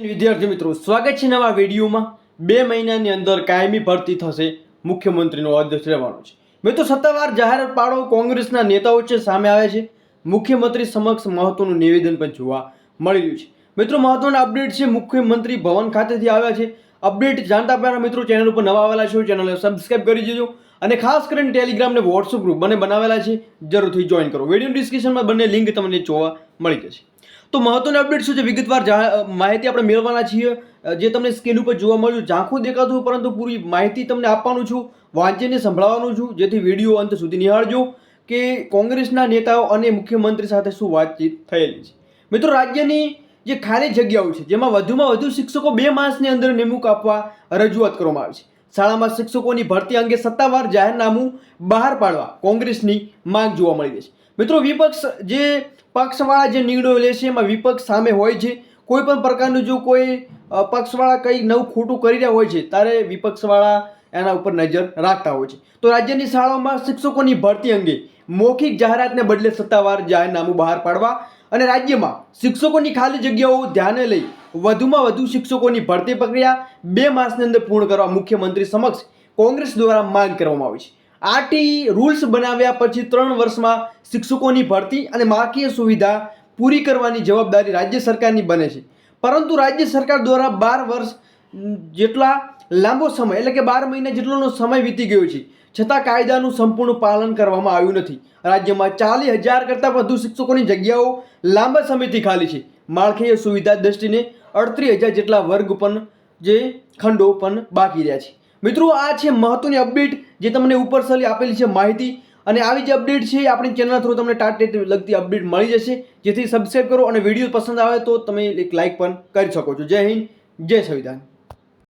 વિદ્યાર્થી મિત્રો, સ્વાગત છે નવા વિડીયોમાં. બે મહિનાની અંદર કાયમી ભરતી થશે, મુખ્યમંત્રીનો આદેશ રહેવાનો છે. મિત્રો, સત્તાવાર જાહેરાત પાડો, કોંગ્રેસના નેતાઓ છે, સામે આવે છે. મુખ્યમંત્રી સમક્ષ મહત્વનું નિવેદન પણ જોવા મળી રહ્યું છે. મિત્રો, મહત્વના અપડેટ છે, મુખ્યમંત્રી ભવન ખાતેથી આવ્યા છે. અપડેટ જાણતા પહેલા મિત્રો, ચેનલ ઉપર નવા આવેલા છો, ચેનલને સબસ્ક્રાઇબ કરી દેજો. અને ખાસ કરીને ટેલિગ્રામ ને વોટ્સઅપ ગ્રુપ બંને બનાવેલા છે. જરૂરથી જોઈન કરો. વીડિયો ડિસ્ક્રિપ્શનમાં બંને લિંક તમને જોવા મળી જશે. તો મહત્વની અપડેટ શું છે? વિગતવાર માહિતી આપણે મેળવવાના છીએ. જે તમને સ્ક્રીન ઉપર જોવા મળ્યું, ઝાંખું દેખાતું, પરંતુ પૂરી માહિતી તમને આપવાનું છું. વાંચીને સંભળાવવાનું છું. જેથી વીડિયો અંત સુધી નિહાળજો કે કોંગ્રેસના નેતાઓ અને મુખ્યમંત્રી સાથે શું વાતચીત થયેલી છે. મિત્રો, રાજ્યની જે ખાલી જગ્યાઓ છે, જેમાં વધુમાં વધુ શિક્ષકો બે માસની અંદર નિમણૂક આપવા રજૂઆત કરવામાં આવી છે. શાળામાં શિક્ષકોની ભરતી અંગે સત્તાવાર જાહેરનામું બહાર પાડવા કોંગ્રેસની માંગ જોવા મળી રહી છે. મિત્રો, વિપક્ષ જે પક્ષવાળા જે નિર્ણયો લે છે, એમાં વિપક્ષ સામે હોય છે. કોઈ પણ પ્રકારનું જો કોઈ પક્ષવાળા કંઈ નવું ખોટું કરી રહ્યા હોય છે, ત્યારે વિપક્ષવાળા એના ઉપર નજર રાખતા હોય છે. તો રાજ્યની શાળાઓમાં શિક્ષકોની ભરતી અંગે મૌખિક જાહેરાતને બદલે સત્તાવાર જાહેરનામું બહાર પાડવા અને રાજ્યમાં શિક્ષકોની ખાલી જગ્યાઓ ધ્યાને લઈ વધુમાં વધુ શિક્ષકોની ભરતી પ્રક્રિયા બે માસની અંદર પૂર્ણ કરવા મુખ્યમંત્રી સમક્ષ કોંગ્રેસ દ્વારા માંગ કરવામાં આવી છે. આરટી રૂલ્સ બનાવ્યા પછી ત્રણ વર્ષમાં શિક્ષકોની ભરતી અને માળખીય સુવિધા પૂરી કરવાની જવાબદારી રાજ્ય સરકારની બને છે. પરંતુ રાજ્ય સરકાર દ્વારા બાર વર્ષ જેટલા લાંબો સમય, એટલે કે બાર મહિના જેટલોનો સમય વીતી ગયો છે, છતાં કાયદાનું સંપૂર્ણ પાલન કરવામાં આવ્યું નથી. રાજ્યમાં ચાલીસ હજાર કરતાં વધુ શિક્ષકોની જગ્યાઓ લાંબા સમયથી ખાલી છે. માળખીય સુવિધા દ્રષ્ટિને અડત્રીસ હજાર જેટલા વર્ગ પણ જે ખંડો પણ બાકી રહ્યા છે. મિત્રો, આ છે મહત્વની અપડેટ જે તમને ઉપર સલી આપેલી છે માહિતી. અને આવી જે અપડેટ છે આપણી ચેનલ થ્રુ તમને ટાટ લગતી અપડેટ મળી જશે. જેથી સબસ્ક્રાઈબ કરો અને વીડિયો પસંદ આવે તો તમે એક લાઇક પણ કરી શકો છો. જય હિન્દ, જય સંવિધાન.